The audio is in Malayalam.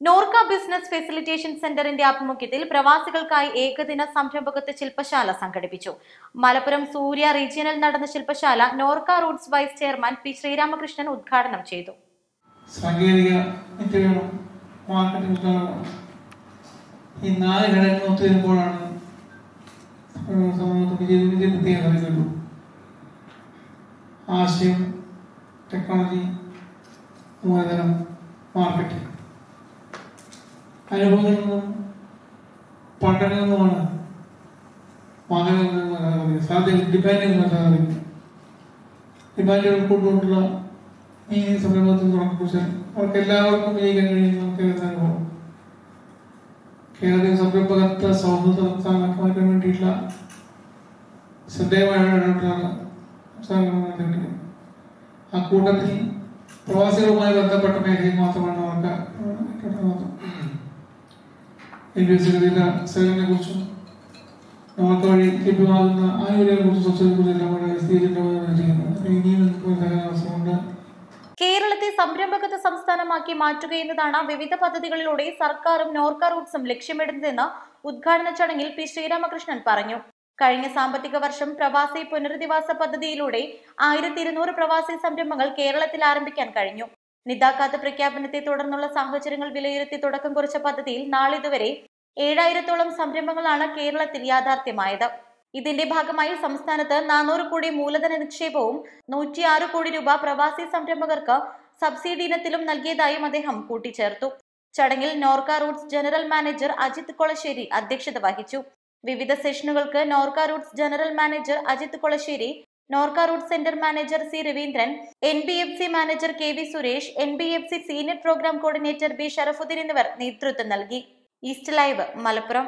നോർക്ക ബിസിനസ് ഫെസിലിറ്റേഷൻ സെന്ററിന്റെ ആഭിമുഖ്യത്തിൽ പ്രവാസികൾക്കായി ഏകദിന സംരംഭകത്വ ശില്പശാല സംഘടിപ്പിച്ചു. മലപ്പുറം സൂര്യ റീജിയനിൽ നടന്ന ശില്പശാല NORKA Roots vice chairman P Sreeramakrishnan ഉദ്ഘാടനം ചെയ്തു. ഈ ആശയം ടെക്നോളജി മൂലധനം മാർക്കറ്റിംഗ് അനുഭവങ്ങളിൽ നിന്നും പഠനങ്ങളിൽ നിന്നുമാണ് മകനിൽ നിന്ന് സാധ്യത ഡിമാൻഡിൽ നിന്ന് സാധിക്കുന്നത് ഡിമാൻഡുകൾ കൊണ്ടുകൊണ്ടുള്ള ഈ സംരംഭത്തിൽ തുടങ്ങിക്കുറിച്ച് അവർക്ക് എല്ലാവർക്കും വിജയിക്കാൻ കഴിയുന്ന കേരളത്തിലെ അനുഭവം. കേരളത്തിൽ സംരംഭകത്വ സൗഹൃദ ശ്രദ്ധേയമായ നടത്തിയിട്ടുള്ളത് ആ കൂട്ടത്തിൽ പ്രവാസികളുമായി ബന്ധപ്പെട്ട മേഖലയിൽ മാത്രമാണ് എൻ ബി കുറിച്ചും നമുക്ക് വഴി ലഭ്യമാകുന്ന ആനുകൂല്യങ്ങളെ കുറിച്ചും കേരളത്തെ സംരംഭകത്വ സംസ്ഥാനമാക്കി മാറ്റുക എന്നതാണ് വിവിധ പദ്ധതികളിലൂടെ സർക്കാരും നോർക്ക റൂട്ട്സും ലക്ഷ്യമിടുന്നതെന്ന് ഉദ്ഘാടന ചടങ്ങിൽ പി ശ്രീരാമകൃഷ്ണൻ പറഞ്ഞു. കഴിഞ്ഞ സാമ്പത്തിക വർഷം പ്രവാസി പുനരധിവാസ പദ്ധതിയിലൂടെ ആയിരത്തി ഇരുന്നൂറ് പ്രവാസി സംരംഭങ്ങൾ കേരളത്തിൽ ആരംഭിക്കാൻ കഴിഞ്ഞു. നിതാക്കാത്ത പ്രഖ്യാപനത്തെ തുടർന്നുള്ള സാഹചര്യങ്ങൾ വിലയിരുത്തി തുടക്കം കുറിച്ച പദ്ധതിയിൽ നാളിതുവരെ ഏഴായിരത്തോളം സംരംഭങ്ങളാണ് കേരളത്തിൽ യാഥാർത്ഥ്യമായത്. ഇതിന്റെ ഭാഗമായി സംസ്ഥാനത്ത് നാനൂറ് കോടി മൂലധന നിക്ഷേപവും നൂറ്റിയാറ് കോടി രൂപ പ്രവാസി സംരംഭകർക്ക് സബ്സിഡി ഇനത്തിലും നൽകിയതായും അദ്ദേഹം കൂട്ടിച്ചേർത്തു. ചടങ്ങിൽ NORKA Roots general manager Ajith Kolassery അധ്യക്ഷത വഹിച്ചു. വിവിധ സെഷനുകൾക്ക് NORKA Roots general manager Ajith Kolassery NORKA root centre manager C Raveendran N B F C manager K V Suresh N B F C senior programme coordinator B Sharafudheen എന്നിവർ നേതൃത്വം നൽകി. East live Malappuram